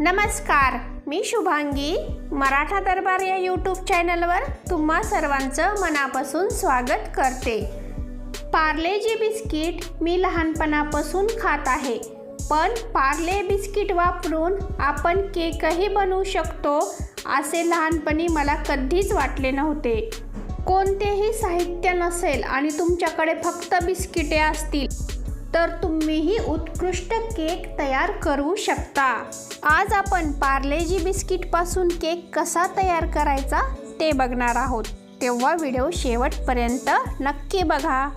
नमस्कार मी शुभांगी. मराठा दरबार या यूट्यूब चॅनलवर तुम्हा सर्वांचं मनापासून स्वागत करते. पार्ले जी बिस्किट मी लहानपणापासून खात आहे. पण पार्ले बिस्किट वापरून आपण केकही बनवू शकतो असे लहानपणी मला कधीच वाटले नव्हते. कोणतेही साहित्य नसेल आणि तुमच्याकडे फक्त बिस्किटे असतील तर तुम्हीही उत्कृष्ट केक तयार करू शकता. आज आपण पार्लेजी बिस्किटपासून केक कसा तयार करायचा ते बघणार आहोत. तेव्हा व्हिडिओ शेवटपर्यंत नक्की बघा.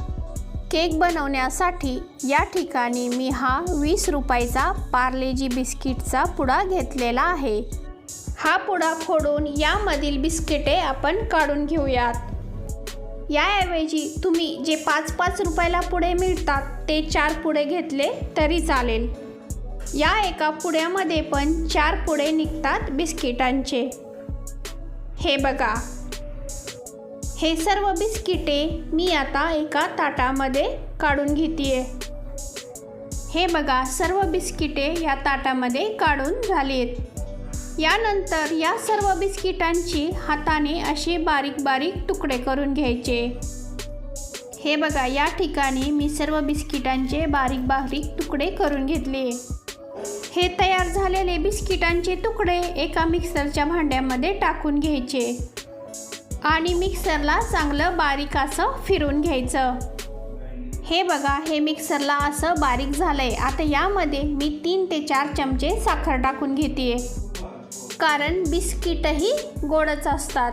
केक बनवण्यासाठी या ठिकाणी मी हा वीस रुपयाचा पार्लेजी बिस्किटचा पुडा घेतलेला आहे. हा पुडा फोडून यामधील बिस्किटे आपण काढून घेऊयात. याऐवजी तुम्ही जे पाच पाच रुपयाला पुढे मिळतात ते चार पुढे घेतले तरी चालेल. या एका पुड्यामध्ये पण चार पुढे निघतात बिस्किटांचे. हे बघा. हे सर्व बिस्किटे मी आता एका ताटामध्ये काढून घेते हे बघा सर्व बिस्किटे या ताटामध्ये काढून झाली आहेत यानंतर या सर्व बिस्किटांची हाताने असे बारीक बारीक तुकडे करून घ्यायचे. हे बघा या ठिकाणी मी सर्व बिस्किटांचे बारीक बारीक तुकडे करून घेतले. हे तयार झालेले बिस्किटांचे तुकडे एका मिक्सरच्या भांड्यामध्ये टाकून घ्यायचे. आणि मिक्सरला चांगलं बारीक असं फिरून घ्यायचं. हे बघा हे मिक्सरला असं बारीक झालं आहे आता यामध्ये मी तीन ते चार चमचे साखर टाकून घेते कारण बिस्किटही गोडच असतात.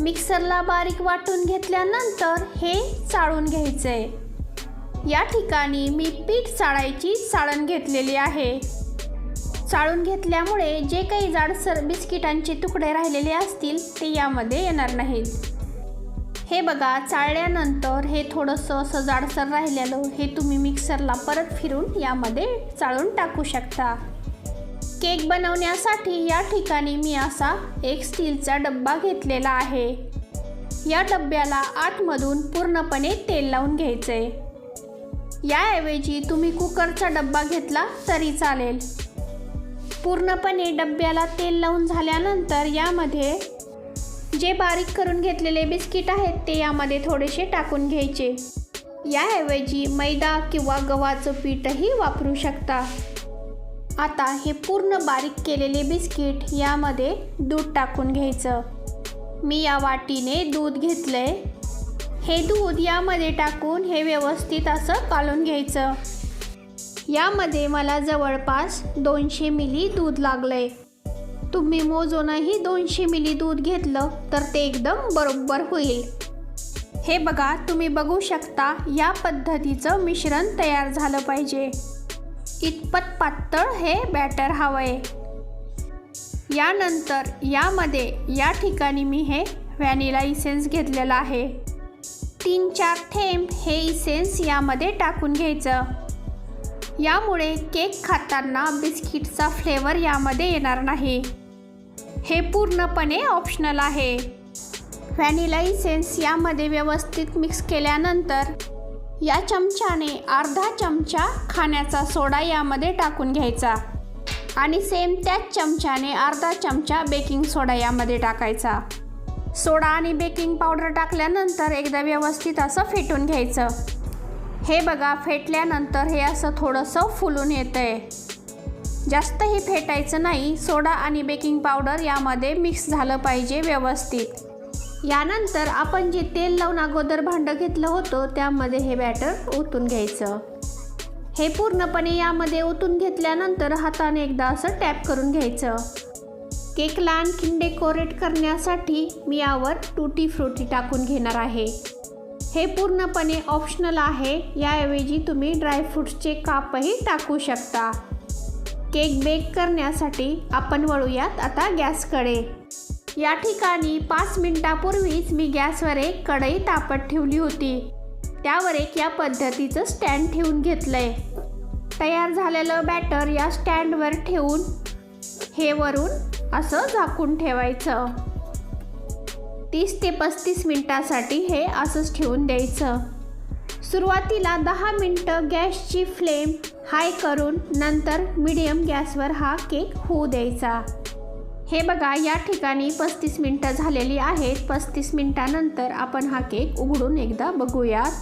मिक्सरला बारीक वाटून घेतल्यानंतर हे चाळून घ्यायचं. आहे या ठिकाणी मी पीठ चाळायची चाळण घेतलेली आहे. चाळून घेतल्यामुळे जे काही जाडसर बिस्किटांचे तुकडे राहिलेले असतील ते यामध्ये येणार नाहीत. हे बघा चाळल्यानंतर हे थोडंसं असं जाडसर राहिलेलं हे तुम्ही मिक्सरला परत फिरून यामध्ये चाळून टाकू शकता. केक बनवण्यासाठी या ठिकाणी मी असा एक स्टीलचा डब्बा घेतलेला आहे. या डब्याला आतमधून पूर्णपणे तेल लावून घ्यायचं. आहे याऐवजी तुम्ही कुकरचा डब्बा घेतला तरी चालेल. पूर्णपणे डब्याला तेल लावून झाल्यानंतर यामध्ये जे बारीक करून घेतलेले बिस्किट आहेत ते यामध्ये थोडेसे टाकून घ्यायचे. याऐवजी मैदा किंवा गव्हाचं पीठही वापरू शकता. आता हे पूर्ण बारीक केलेले बिस्किट यामध्ये दूध टाकून घ्यायचं. मी या वाटीने दूध घेतलंय. हे दूध यामध्ये टाकून हे व्यवस्थित असं कालून घ्यायचं. यामध्ये मला जवळपास दोनशे मिली दूध लागलंय. तुम्ही मोजूनही दोनशे मिली दूध घेतलं तर ते एकदम बरोबर होईल. हे बघा तुम्ही बघू शकता या पद्धतीचं मिश्रण तयार झालं पाहिजे. इतपत पातळ हे बॅटर हवं आहे यानंतर यामध्ये या ठिकाणी मी हे व्हॅनिला इसेन्स घेतलेला आहे. तीन चार थेंब हे इसेन्स यामध्ये टाकून घ्यायचं. यामुळे केक खाताना बिस्किटचा फ्लेवर यामध्ये येणार नाही. हे पूर्णपणे ऑप्शनल आहे. व्हॅनिला इसेन्स यामध्ये व्यवस्थित मिक्स केल्यानंतर या चमच्याने अर्धा चमचा खाण्याचा सोडा यामध्ये टाकून घ्यायचा. आणि सेम त्याच चमच्याने अर्धा चमचा बेकिंग सोडा यामध्ये टाकायचा. सोडा आणि बेकिंग पावडर टाकल्यानंतर एकदा व्यवस्थित असं फेटून घ्यायचं. हे बघा फेटल्यानंतर हे असं थोडंसं फुलून येतं आहे जास्तही फेटायचं नाही सोडा आणि बेकिंग पावडर यामध्ये मिक्स झालं पाहिजे व्यवस्थित. यानंतर आपण जे तेल लावून अगोदर भांडं घेतलं होतं त्यामध्ये हे बॅटर ओतून घ्यायचं. हे पूर्णपणे यामध्ये ओतून घेतल्यानंतर हाताने एकदा असं टॅप करून घ्यायचं. केकला आणखीन डेकोरेट करण्यासाठी मी यावर टूटी फ्रुटी टाकून घेणार आहे. हे पूर्णपणे ऑप्शनल आहे याऐवजी तुम्ही ड्रायफ्रूट्सचे कापही टाकू शकता. केक बेक करण्यासाठी आपण वळूयात आता गॅसकडे. या ठिकाणी पाच मिनिटापूर्वीच मी गॅसवर एक कढई तापत ठेवली होती. त्यावर एक या पद्धतीचं स्टँड ठेवून घेतलं आहे तयार झालेलं बॅटर या स्टँडवर ठेवून हे वरून असं झाकून ठेवायचं. तीस ते पस्तीस मिनटासाठी हे असंच ठेवून द्यायचं. सुरुवातीला दहा मिनटं गॅसची फ्लेम हाय करून नंतर मिडियम गॅसवर हा केक होऊ द्यायचा. हे बघा या ठिकाणी पस्तीस मिनटं झालेली आहेत. पस्तीस मिनटानंतर आपण हा केक उघडून एकदा बघूयात.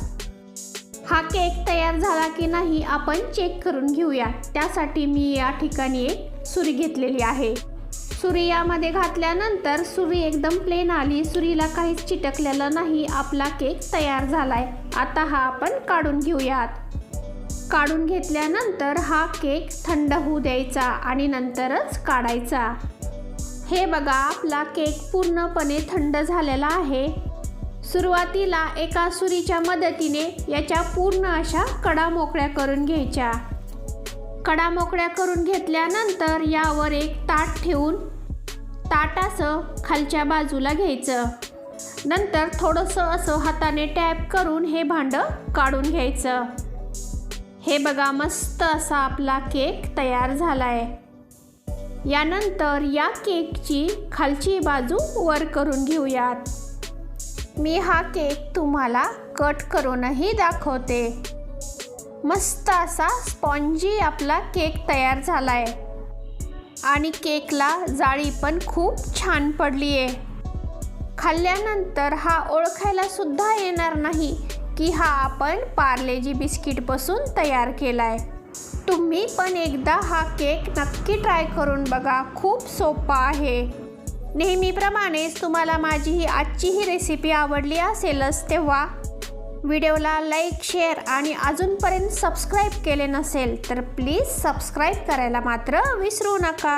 हा केक तयार झाला की नाही आपण चेक करून घेऊया. त्यासाठी मी या ठिकाणी एक सुरी घेतलेली आहे. सुरी यामध्ये घातल्यानंतर सुरी एकदम प्लेन आली. सुरीला काहीच चिटकलेलं नाही. आपला केक तयार झालाय. आता हा आपण काढून घेऊयात. काढून घेतल्यानंतर हा केक थंड होऊ द्यायचा आणि नंतरच काढायचा. हे बघा आपला केक पूर्णपणे थंड झालेला आहे. सुरुवातीला एका सुरीच्या मदतीने याच्या पूर्ण अशा कडा मोकळ्या करून घ्यायच्या. कडा मोकळ्या करून घेतल्यानंतर यावर एक ताट ठेवून ताटाचं खालच्या बाजूला घ्यायचं. नंतर थोडंसं असं हाताने टॅप करून हे भांडं काढून घ्यायचं. हे बघा मस्त असा आपला केक तयार झाला आहे यानंतर या केकची खालची बाजू वर करून घेऊयात. मी हा केक तुम्हाला कट करूनही दाखवते. मस्त असा स्पॉन्जी आपला केक तयार झाला आहे आणि केकला जाळी पण खूप छान पडली आहे खाल्ल्यानंतर हा ओळखायला सुद्धा येणार नाही की हा आपण पार्लेजी बिस्किटपासून तयार केला आहे तुम्ही पण एकदा हा केक नक्की ट्राय करून बघा. खूप सोपा आहे. नेहमीप्रमाणेच तुम्हाला माझी ही आजची ही रेसिपी आवडली असेलच तेव्हा व्हिडिओला लाईक शेअर आणि अजूनपर्यंत सबस्क्राईब केले नसेल तर प्लीज सबस्क्राईब करायला मात्र विसरू नका.